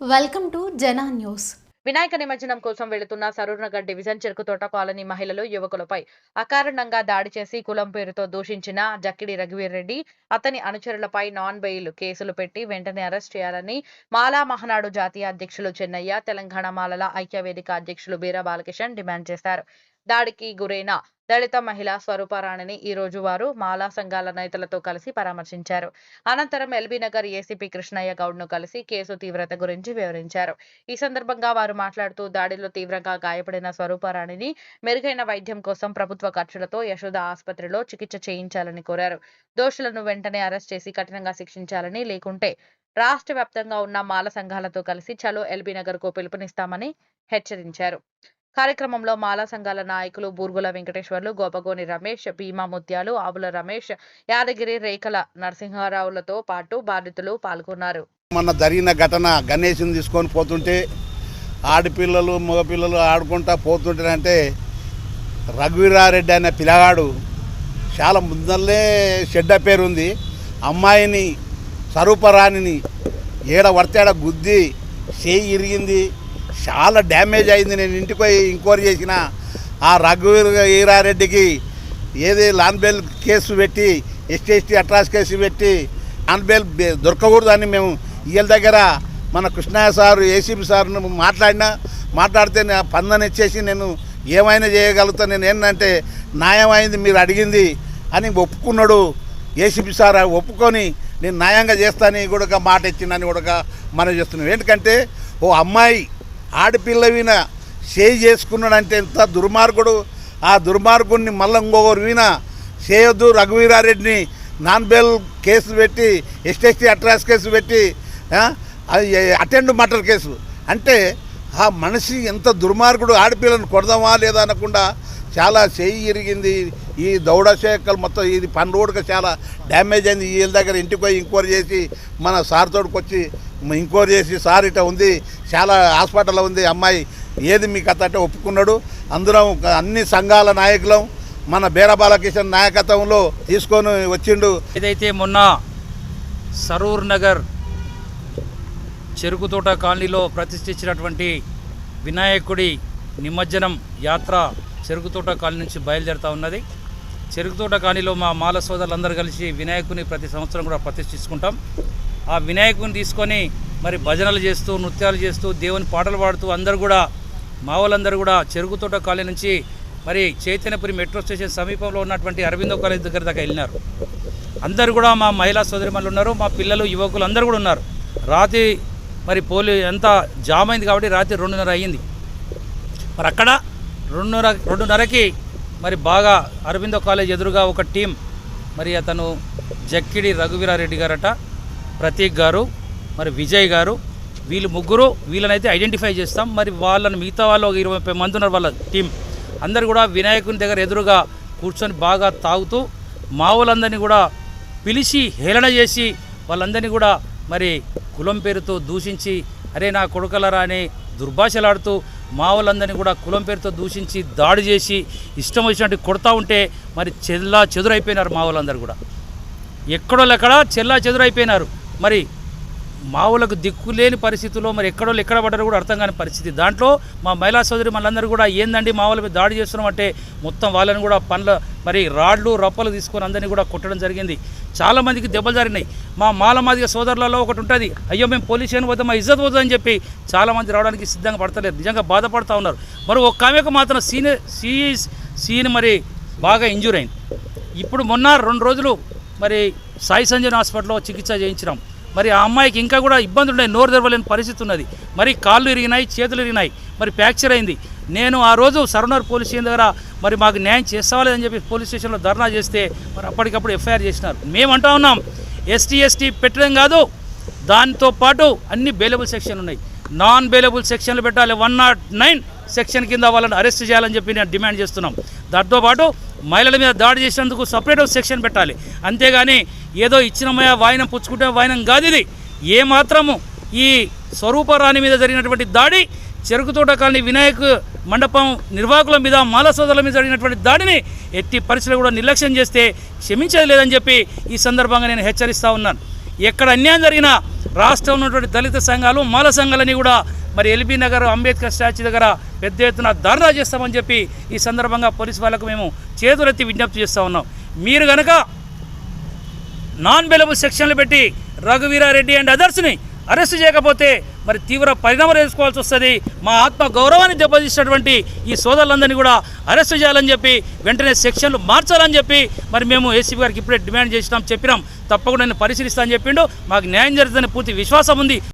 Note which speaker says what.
Speaker 1: Welcome to Jana news.
Speaker 2: Vinayaka నిమజ్జనం కోసం వెళుతున్న సరూర్నగర్ డివిజన్ చెరుకుతోట కాలనీ మహిళలు యువకులపై అకారణంగా దాడి చేసి కులం పేరుతో దూషించిన జక్కిడి రఘువీర్ రెడ్డి అతని అనుచరులపై నాన్ బెయిల్ కేసులు పెట్టి వెంటనే అరెస్ట్ చేయాలని మాలా మహనాడు జాతీయ అధ్యక్షులు చెన్నయ్య తెలంగాణ మాలల ఐక్యవేదిక అధ్యక్షులు బీరా బాలకిషన్ డిమాండ్ చేశారు. దాడికి గురైన దళిత మహిళ స్వరూపారాణిని ఈ రోజు వారు మాలా సంఘాల నేతలతో కలిసి పరామర్శించారు. అనంతరం ఎల్బీ నగర్ ఏసీపీ కృష్ణయ్య గౌడ్ను కలిసి కేసు తీవ్రత గురించి వివరించారు. ఈ సందర్భంగా వారు మాట్లాడుతూ దాడిలో తీవ్రంగా గాయపడిన స్వరూపారాణిని మెరుగైన వైద్యం కోసం ప్రభుత్వ ఖర్చులతో యశోద ఆసుపత్రిలో చికిత్స చేయించాలని కోరారు. దోషులను వెంటనే అరెస్ట్ చేసి కఠినంగా శిక్షించాలని లేకుంటే రాష్ట్ర వ్యాప్తంగా ఉన్న మాల సంఘాలతో కలిసి చలో ఎల్బీ నగర్కు పిలుపునిస్తామని హెచ్చరించారు. కార్యక్రమంలో మాలా సంఘాల నాయకులు బూర్గుల వెంకటేశ్వర్లు గోపగోని రమేష్ భీమా ముత్యాలు ఆవుల రమేష్ యాదగిరి రేఖల నరసింహారావులతో పాటు బాధితులు పాల్గొన్నారు.
Speaker 3: మొన్న జరిగిన ఘటన గణేష్ని తీసుకొని పోతుంటే ఆడపిల్లలు మగపిల్లలు ఆడుకుంటా పోతుంటారంటే రఘువీరారెడ్డి అనే పిల్లగాడు చాలా ముందల్లే పేరు పేరుంది. అమ్మాయిని స్వరూపరాణిని ఏడ వర్తేడ గుద్ది చేయి ఇరిగింది. చాలా డ్యామేజ్ అయింది. నేను ఇంటికి పోయి ఎంక్వైరీ చేసిన ఆ రఘువీర్ ఈరారెడ్డికి ఏది లాన్బెల్ కేసు పెట్టి ఎస్టీ ఎస్టీ అట్రాస్ కేసు పెట్టి లాన్బెల్ దొరకకూడదు బె- దొరకకూడదని మేము వీళ్ళ దగ్గర మన కృష్ణయ్య సారు ఏసీపీ సార్ను మాట్లాడినా మాట్లాడితే నా పందన ఇచ్చేసి నేను ఏమైనా చేయగలుగుతా నేను ఏంటంటే న్యాయమైంది మీరు అడిగింది అని ఒప్పుకున్నాడు ఏసీపీ సార్. ఒప్పుకొని నేను న్యాయంగా చేస్తానని కూడా మాట ఇచ్చిందని కూడా మనం చేస్తున్నాం ఎందుకంటే ఓ అమ్మాయి ఆడపిల్ల విన చేయి చేసుకున్నాడంటే ఎంత దుర్మార్గుడు. ఆ దుర్మార్గుడిని మళ్ళీ ఇంకొకరు విన చేయొద్దు రఘువీరారెడ్డిని నాన్ బెల్ కేసు పెట్టి ఎస్ఎస్టీ అట్రాస్ కేసు పెట్టి అది అటెండ్ మర్డర్ కేసు. అంటే ఆ మనిషి ఎంత దుర్మార్గుడు ఆడపిల్లను కొడదామా లేదా అనకుండా చాలా చేయి ఇరిగింది. ఈ దౌడశాఖలు మొత్తం ఇది పని రోడ్డుగా చాలా డ్యామేజ్ అయింది. వీళ్ళ దగ్గర ఇంటికి పోయి ఎంక్వైరీ చేసి మన సార్ తోడికి వచ్చి ఇంక్వైరీ చేసి సార్ ఇట ఉంది చాలా హాస్పిటల్లో ఉంది అమ్మాయి ఏది మీ కథ అంటే ఒప్పుకున్నాడు. అందరం అన్ని సంఘాల నాయకులం మన బేర బాలకిషన్ నాయకత్వంలో తీసుకొని వచ్చిండు.
Speaker 4: ఏదైతే మొన్న సరూర్ నగర్ చెరుకుతోట కాలనీలో ప్రతిష్ఠించినటువంటి వినాయకుడి నిమజ్జనం యాత్ర చెరుకుతోట కాలనీ నుంచి బయలుదేరుతూ ఉన్నది. చెరుకుతోట కాలనీలో మా మాల సోదరులందరూ కలిసి వినాయకుని ప్రతి సంవత్సరం కూడా ప్రతిష్ఠించుకుంటాం. ఆ వినాయకుని తీసుకొని మరి భజనలు చేస్తూ నృత్యాలు చేస్తూ దేవుని పాటలు పాడుతూ అందరూ కూడా మా వాళ్ళందరూ కూడా చెరుకుతోట కాలనీ నుంచి మరి చైతన్యపురి మెట్రో స్టేషన్ సమీపంలో ఉన్నటువంటి అరవిందో కాలేజ్ దగ్గర దాకా వెళ్ళినారు. అందరు కూడా మా మహిళా సోదరిమణులు ఉన్నారు మా పిల్లలు యువకులు అందరూ కూడా ఉన్నారు. రాత్రి మరి పోలీ ఎంత జామ్ అయింది కాబట్టి రాత్రి రెండున్నర అయ్యింది. మరి అక్కడ రెండున్నర రెండున్నరకి మరి బాగా అరవిందో కాలేజ్ ఎదురుగా ఒక టీం మరి అతను జక్కిడి రఘువీరారెడ్డి గారట ప్రతీక్ గారు మరి విజయ్ గారు వీళ్ళు ముగ్గురు వీళ్ళనైతే ఐడెంటిఫై చేస్తాం. మరి వాళ్ళని మిగతా వాళ్ళు ఒక ఇరవై ముప్పై మంది ఉన్నారు వాళ్ళ టీం అందరు కూడా వినాయకుని దగ్గర ఎదురుగా కూర్చొని బాగా తాగుతూ మావులందరినీ కూడా పిలిచి హేళన చేసి వాళ్ళందరినీ కూడా మరి కులం పేరుతో దూషించి అరే నా కొడుకలరా అని దుర్భాషలాడుతూ మావులందరినీ కూడా కులం పేరుతో దూషించి దాడి చేసి ఇష్టం వచ్చినట్టు కొడతా ఉంటే మరి చెల్లా చెదురైపోయినారు మావులందరూ కూడా. ఎక్కడో ఎక్కడ చెల్లా చెదురైపోయినారు. మరి మావులకు దిక్కు లేని పరిస్థితుల్లో మరి ఎక్కడో ఎక్కడ పడ్డారు కూడా అర్థం కాని పరిస్థితి. దాంట్లో మా మహిళా సోదరి మనందరూ కూడా ఏందండి మావుల మీద దాడి చేస్తున్నాం అంటే మొత్తం వాళ్ళని కూడా పండ్ల మరి రాడ్లు రప్పలు తీసుకొని అందరినీ కూడా కొట్టడం జరిగింది. చాలామందికి దెబ్బలు జరిగినాయి. మా మాలమాదిక సోదరులలో ఒకటి ఉంటుంది. అయ్యో మేము పోలీస్ స్టేషన్ పోతే మా ఇజ్జత్ పోతుందని చెప్పి చాలామంది రావడానికి సిద్ధంగా పడతలేరు నిజంగా బాధపడుతూ ఉన్నారు. మరి ఒక ఆమెకు మాత్రం సీని సీ సీని మరి బాగా ఇంజూర్ అయింది. ఇప్పుడు మొన్న రెండు రోజులు మరి సాయి సంజన్ హాస్పిటల్లో చికిత్స చేయించినాం. మరి ఆ అమ్మాయికి ఇంకా కూడా ఇబ్బందులు ఉన్నాయి. నోరు తెరవలేని పరిస్థితి ఉన్నది. మరి కాళ్ళు ఇరిగినాయి చేతులు ఇరిగినాయి మరి ఫ్రాక్చర్ అయింది. నేను ఆ రోజు సరవనర్ పోలీస్ స్టేషన్ దగ్గర మరి మాకు న్యాయం చేస్తావాలేదని చెప్పి పోలీస్ స్టేషన్లో ధర్నా చేస్తే మరి అప్పటికప్పుడు ఎఫ్ఐఆర్ చేసినారు. మేము అంటా ఉన్నాం ఎస్టీ ఎస్టీ పెట్టడం కాదు. దాంతో పాటు అన్ని బెయిలబుల్ సెక్షన్ ఉన్నాయి. నాన్ బెయిలబుల్ సెక్షన్లు పెట్టాలి. వన్ నాట్ నైన్ సెక్షన్ కింద వాళ్ళని అరెస్ట్ చేయాలని చెప్పి నేను డిమాండ్ చేస్తున్నాం. దాంతోపాటు మహిళల మీద దాడి చేసినందుకు సపరేట్ సెక్షన్ పెట్టాలి. అంతేగాని ఏదో ఇచ్చినమయ వాయినం పుచ్చుకుంటే వాయినం కాదు ఇది. ఏ మాత్రము ఈ స్వరూపరాణి మీద జరిగినటువంటి దాడి చెరుకుతోట కాలనీ వినాయక్ మండపం నిర్వాహకుల మీద మాల సోదరుల మీద జరిగినటువంటి దాడిని ఎట్టి పరిస్థితులు కూడా నిర్లక్ష్యం చేస్తే క్షమించేది లేదని చెప్పి ఈ సందర్భంగా నేను హెచ్చరిస్తూ ఉన్నాను. ఎక్కడ అన్యాయం జరిగినా రాష్ట్రంలో ఉన్నటువంటి దళిత సంఘాలు మాల సంఘాలని కూడా మరి ఎల్బీ నగర్ అంబేద్కర్ స్టాచ్యూ దగ్గర పెద్ద ఎత్తున ధర్నా చేస్తామని చెప్పి ఈ సందర్భంగా పోలీసు వాళ్ళకు మేము చేతులెత్తి విజ్ఞప్తి చేస్తూ ఉన్నాం. మీరు కనుక నాన్ బెలబుల్ సెక్షన్లు పెట్టి రఘువీరారెడ్డి అండ్ అదర్స్ని అరెస్ట్ చేయకపోతే మరి తీవ్ర పరిణామాలు ఎదుర్కోవాల్సి వస్తుంది. మా ఆత్మ గౌరవాన్ని దెబ్బతీసినటువంటి ఈ సోదరులందరినీ కూడా అరెస్ట్ చేయాలని చెప్పి వెంటనే సెక్షన్లు మార్చాలని చెప్పి మరి మేము ఏసీబీ గారికి ఇప్పుడే డిమాండ్ చేసినాం చెప్పినాం. తప్పకుండా నేను పరిశీలిస్తానని చెప్పిండు. మాకు న్యాయం జరుగుతుందని పూర్తి విశ్వాసం ఉంది.